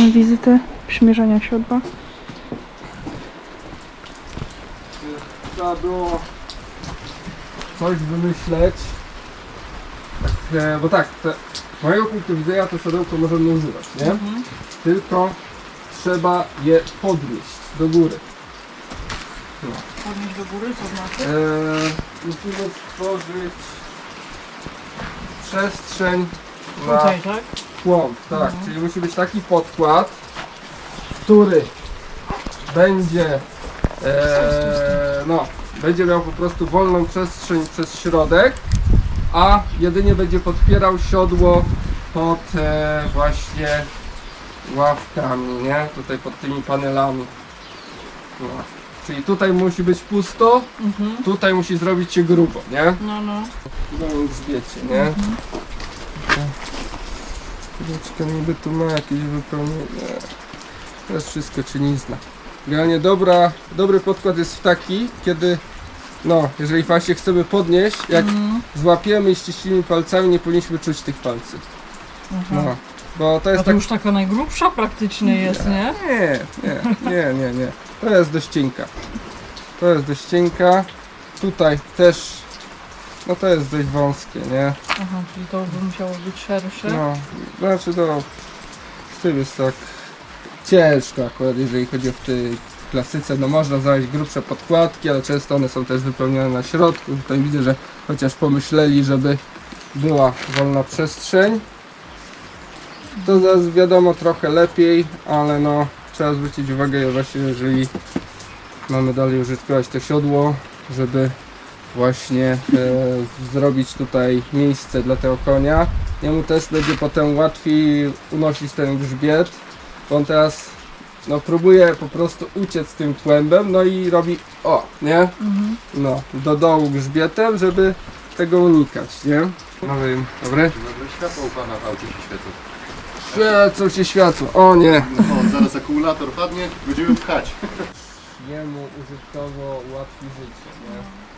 Mamy wizytę przymierzania siodła. Trzeba było coś wymyśleć. Tak, e, bo tak, te, z mojego punktu widzenia to siodełko możemy używać, nie? Tylko trzeba je podnieść do góry. Podnieść do góry, to znaczy? Eee, musimy stworzyć przestrzeń na tak? Kłąb, tak, czyli musi być taki podkład, który będzie eee, no, będzie miał po prostu wolną przestrzeń przez środek, a jedynie będzie podpierał siodło pod e, właśnie ławkami, nie? Tutaj pod tymi panelami. No. Czyli tutaj musi być pusto, Mhm. tutaj musi zrobić się grubo, nie? No, no. No grzbiecie, nie? Kurczka niby tu ma jakieś wypełnienie. To jest wszystko czynizna. Generalnie dobra, dobry podkład jest taki, kiedy no, jeżeli właśnie chcemy podnieść, jak Mhm. złapiemy i ściślimy palcami, nie powinniśmy czuć tych palców. No, bo to A jest to tak... już taka najgrubsza praktycznie jest, nie? Nie, nie, nie, nie, nie. To jest dość cienka. To jest dość cienka. Tutaj też, no to jest dość wąskie, nie? Aha, czyli to by musiało być szersze. No, znaczy to z tym jest tak ciężko akurat, jeżeli chodzi o w tej klasyce, no można znaleźć grubsze podkładki, ale często one są też wypełnione na środku. Tutaj widzę, że chociaż pomyśleli, żeby była wolna przestrzeń, to zaraz wiadomo trochę lepiej, ale no trzeba zwrócić uwagę właśnie, jeżeli mamy dalej użytkować to siodło, żeby właśnie e, zrobić tutaj miejsce dla tego konia. Jemu też będzie potem łatwiej unosić ten grzbiet, bo on teraz no, próbuje po prostu uciec tym kłębem, no i robi o, nie? Mhm. No, do dołu grzbietem, żeby tego unikać, nie? No dobry? Dobra, światło u pana w aucie się świecą. Świecą się światło, o nie! No, zaraz akumulator padnie, będziemy pchać. Jemu użytkowo ułatwi życie, nie?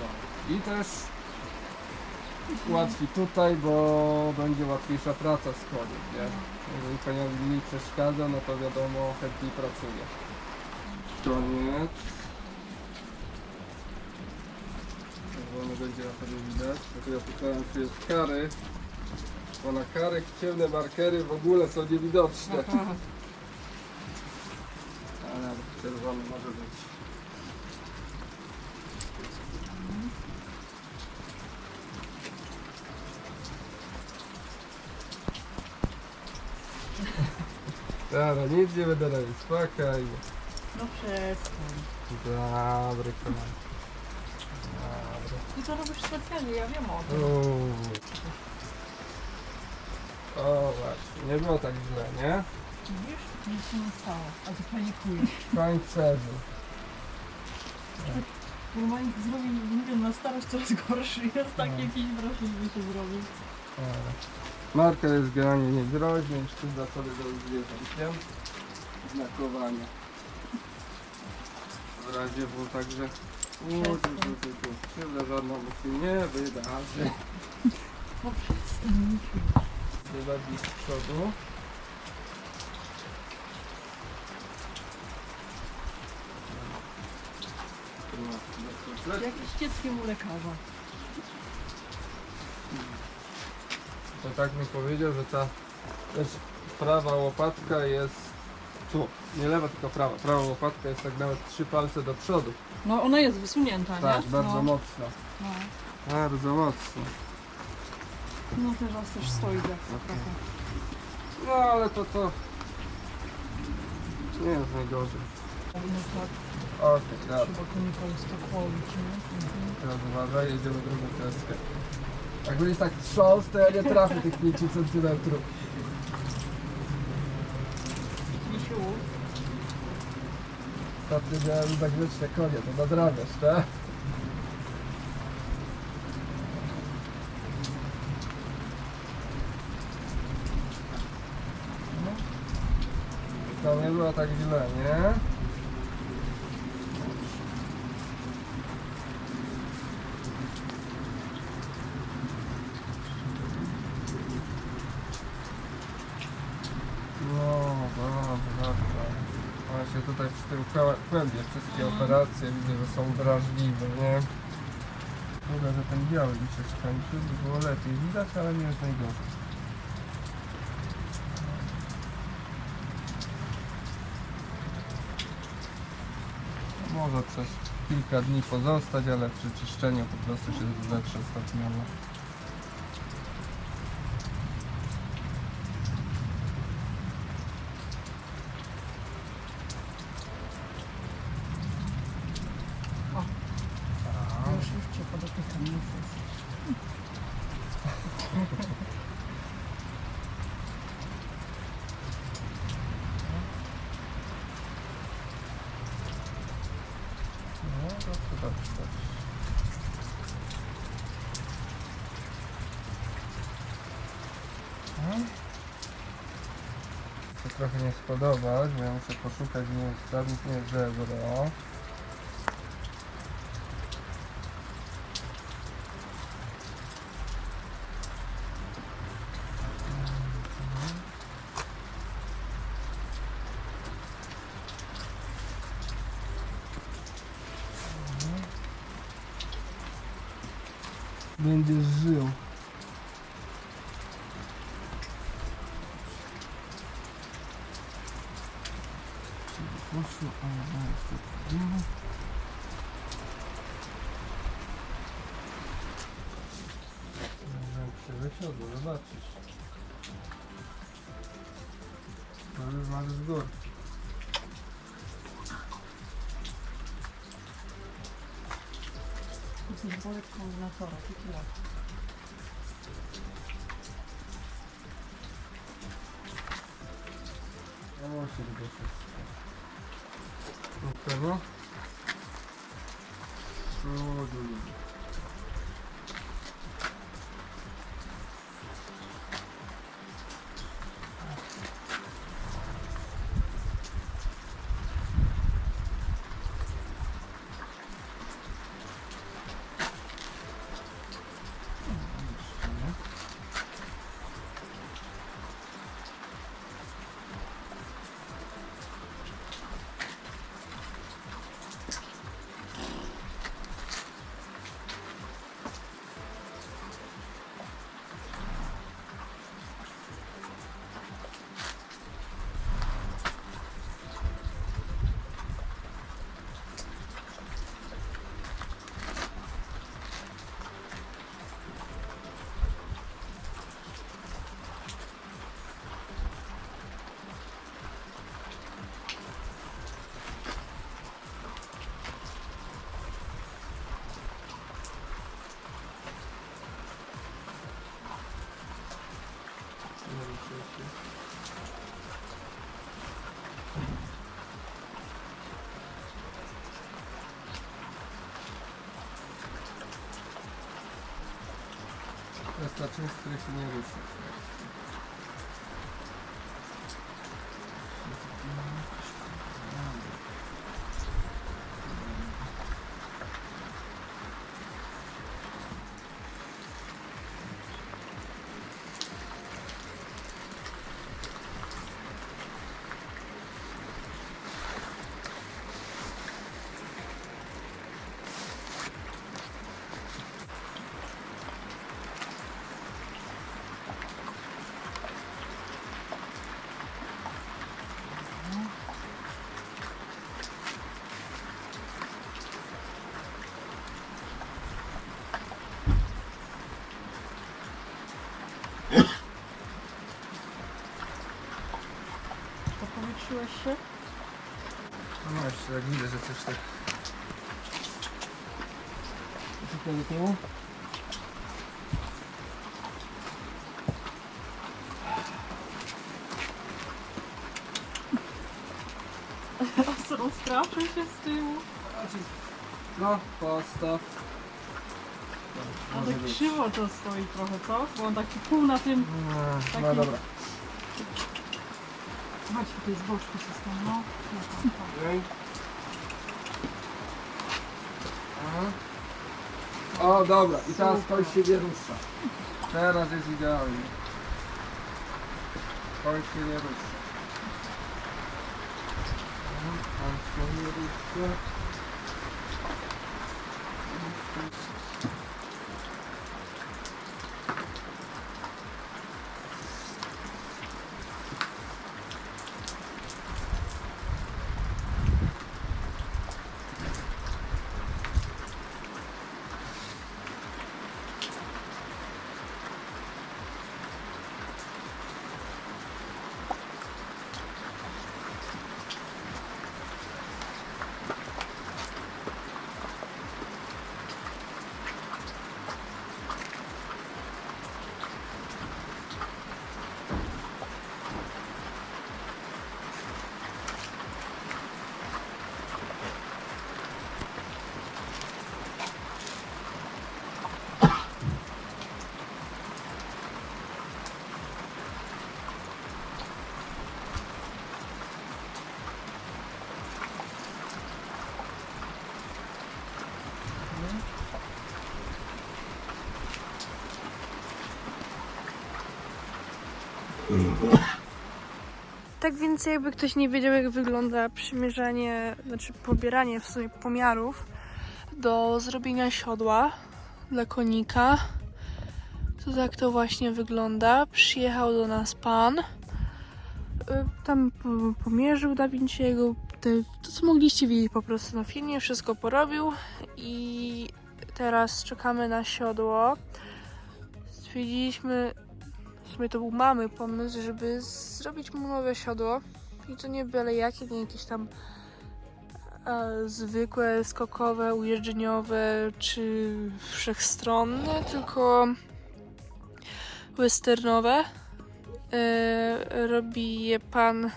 No. I też łatwi tutaj, bo będzie łatwiejsza praca z koniem, nie? Jeżeli koniowi mniej przeszkadza, no to wiadomo, chętniej pracuje. Koniec. Czerwony będzie na pewno widać, tylko ja pokazałem, czy jest kary, bo na karek ciemne markery w ogóle są niewidoczne. Ale czerwony może być. Dobra, nic nie będę robić, spokojnie. No przestań. Dobry kochany. Dobry. Ty to robisz specjalnie, ja wiem o tym. Uuu. O właśnie, nie było tak źle, nie? Widzisz? Nic się nie stało. A ty panikujesz. Koń przeżył. Normalnie zrobił, nie wiem, na starość coraz gorszy. Jest tak No. jakiś wrażliwy się zrobił. Dobra. Marker jest generalnie niegroźny, za sobie do zwierzęciem. Znakowanie. W razie było także... Krzywda żadna mu się nie wydarzy. Chyba z przodu. Jakieś dzieckiem u lekarza. To tak mi powiedział, że ta też prawa łopatka jest tu. Nie lewa, tylko prawa. Prawa łopatka jest tak nawet trzy palce do przodu. No ona jest wysunięta, nie? Tak, bardzo no. mocno. No. Bardzo mocno. no teraz też stoi tak trochę. No ale to to nie jest najgorzej. No tak, Okej, dobra. trzeba konika uspokoić, nie? Mhm. Teraz uważaj, jedziemy drugą kreskę. Jak będziesz tak trząs, to ja nie trafię tych 5 centymetrów. Misiu, Ostatnio miałem zagreczne konie, to nadrabiasz, tak? To nie było tak źle, nie? No, się tutaj przy tym kłę- kłębie wszystkie operacje widzę, że są wrażliwe, nie? Szkoda, że ten biały mi się skończył, by było lepiej widać, ale nie jest najgorzej. Może przez kilka dni pozostać, ale przy czyszczeniu po prostu się zetrze stopniowo. Już, już cię podotykam, już, już. No, dobrze, dobrze, dobrze. No. To trochę nie spodobać, bo ja muszę poszukać nieustannie żebro. Będziesz żył. Czyli poszło, ale wysiodło, zobaczysz. Już masz z góry. Jesteś bolek koordynatora, ty tyle. No musi być wszystko. Do tego. Przodu. To jest ta część, się? No jeszcze jak widzę, że coś tak... Co do tyłu? Się z tyłu. No, postaw. A Może tak być. krzywo to stoi trochę, co? Bo on taki pół na tym... No, Taki- no dobra. Chodź tutaj z boczku system, no. Okej. Aha. O, dobra, i teraz kość się nie rusza. Teraz jest idealnie. Kość się nie rusza. Mhm. Tak więc jakby ktoś nie wiedział jak wygląda przymierzanie, znaczy pobieranie w sumie pomiarów do zrobienia siodła dla konika. To tak to właśnie wygląda. Przyjechał do nas pan. Y, Tam po- pomierzył Da Vinci'ego. To co mogliście widzieć po prostu na filmie. Wszystko porobił i teraz czekamy na siodło. Stwierdziliśmy, sumie to był mamy pomysł, żeby zrobić mu nowe siodło. I to nie byle jakie, nie jakieś tam e, zwykłe, skokowe, ujeżdżeniowe czy wszechstronne, tylko westernowe. E, robi je pan,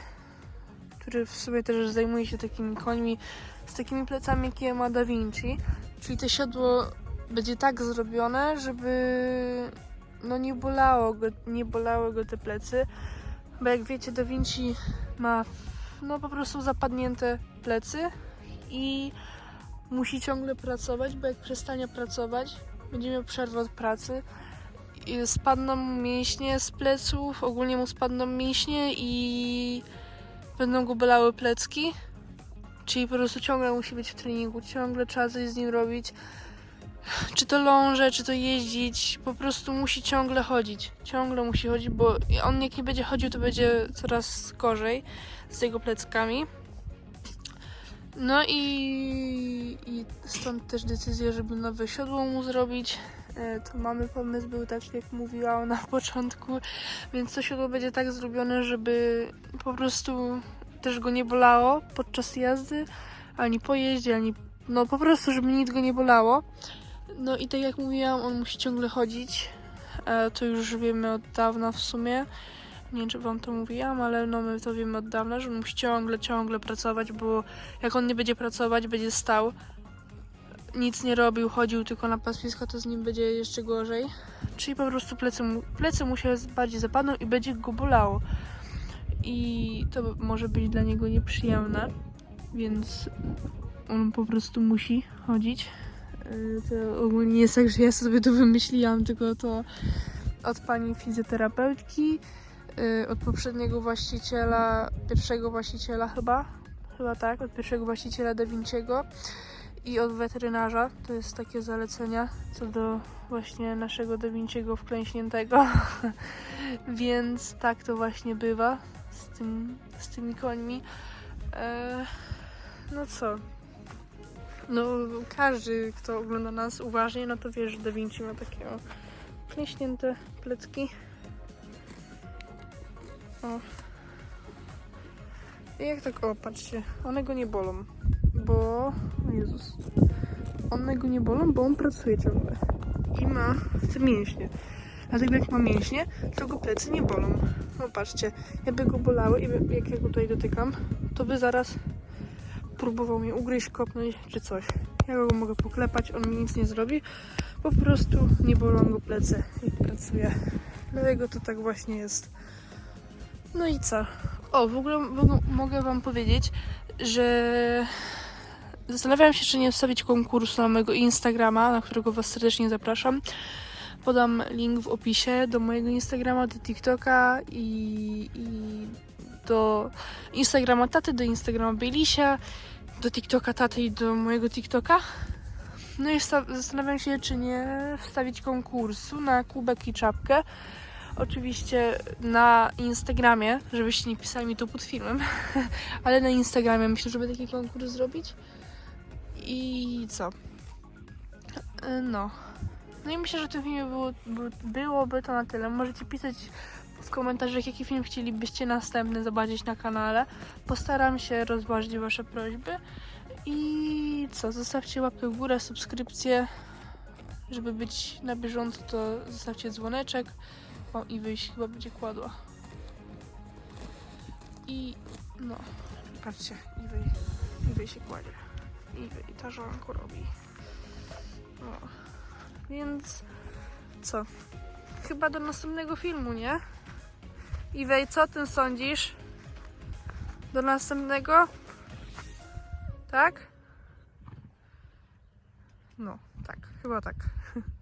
który w sumie też zajmuje się takimi końmi z takimi plecami, jakie ma Da Vinci. Czyli to siodło będzie tak zrobione, żeby no nie bolało go, nie bolały go te plecy, bo jak wiecie Da Vinci ma no po prostu zapadnięte plecy i musi ciągle pracować, bo jak przestanie pracować, będzie miał przerwę od pracy spadną mięśnie z pleców, ogólnie mu spadną mięśnie i będą go bolały plecki. Czyli po prostu ciągle musi być w treningu, ciągle trzeba coś z nim robić czy to ląże, czy to jeździć, po prostu musi ciągle chodzić. Ciągle musi chodzić, bo on jak nie będzie chodził, to będzie coraz gorzej z jego pleckami. No i, i stąd też decyzja, żeby nowe siodło mu zrobić. E, To mamy pomysł, był tak jak mówiłam na początku, więc to siodło będzie tak zrobione, żeby po prostu też go nie bolało podczas jazdy, ani po jeździe, ani no po prostu, żeby nic go nie bolało. No i tak jak mówiłam, on musi ciągle chodzić. E, to już wiemy od dawna w sumie. Nie wiem, czy wam to mówiłam, ale no my to wiemy od dawna, że on musi ciągle, ciągle pracować, bo jak on nie będzie pracować, będzie stał, nic nie robił, chodził tylko na paswisko, to z nim będzie jeszcze gorzej. Czyli po prostu plecy mu, plecy mu się bardziej zapadną i będzie go bolało. I to może być dla niego nieprzyjemne, więc on po prostu musi chodzić. Y, To ogólnie nie jest tak, że ja sobie to wymyśliłam, tylko to od pani fizjoterapeutki, y, od poprzedniego właściciela, pierwszego właściciela chyba, chyba tak, od pierwszego właściciela Da Vinciego i od weterynarza. To jest takie zalecenia co do właśnie naszego Da Vinciego wklęśniętego. Więc tak to właśnie bywa z, tym, z tymi końmi. E, no co, no, każdy, kto ogląda nas uważnie, no to wie, że Da Vinci ma takie o, klęśnięte plecki. O. I jak tak, o, patrzcie, one go nie bolą, bo, o Jezus, one go nie bolą, bo on pracuje ciągle i ma te mięśnie. Dlatego jak ma mięśnie, to go plecy nie bolą. No patrzcie, jakby go bolały i jak ja go tutaj dotykam, to by zaraz próbował mnie ugryźć, kopnąć czy coś. Ja go mogę poklepać, on mi nic nie zrobi. Po prostu nie bolą go plecy, jak pracuje. Dlatego to tak właśnie jest. No i co? O, w ogóle w- mogę Wam powiedzieć, że zastanawiam się, czy nie wstawić konkursu na mojego Instagrama, na którego Was serdecznie zapraszam. Podam link w opisie do mojego Instagrama, do TikToka i, i do Instagrama taty, do Instagrama Bejlisia. Do TikToka taty i do mojego TikToka. No i sta- zastanawiam się, czy nie wstawić konkursu na kubek i czapkę. Oczywiście na Instagramie, żebyście nie pisali mi to pod filmem, ale na Instagramie myślę, żeby taki konkurs zrobić. I co? E, No. No i myślę, że w tym filmie było, by- byłoby to na tyle. Możecie pisać komentarzach, jaki film chcielibyście następny zobaczyć na kanale. Postaram się rozważyć Wasze prośby. I co? Zostawcie łapkę w górę, subskrypcję. Żeby być na bieżąco, to zostawcie dzwoneczek. O, i wyjść chyba będzie kładła. I no, patrzcie, i wy, i wy się kładzie. I wy, i ta żonko robi. No. Więc co? Chyba do następnego filmu, nie? Iwej, co o tym sądzisz? Do następnego? Tak? No, tak, chyba tak.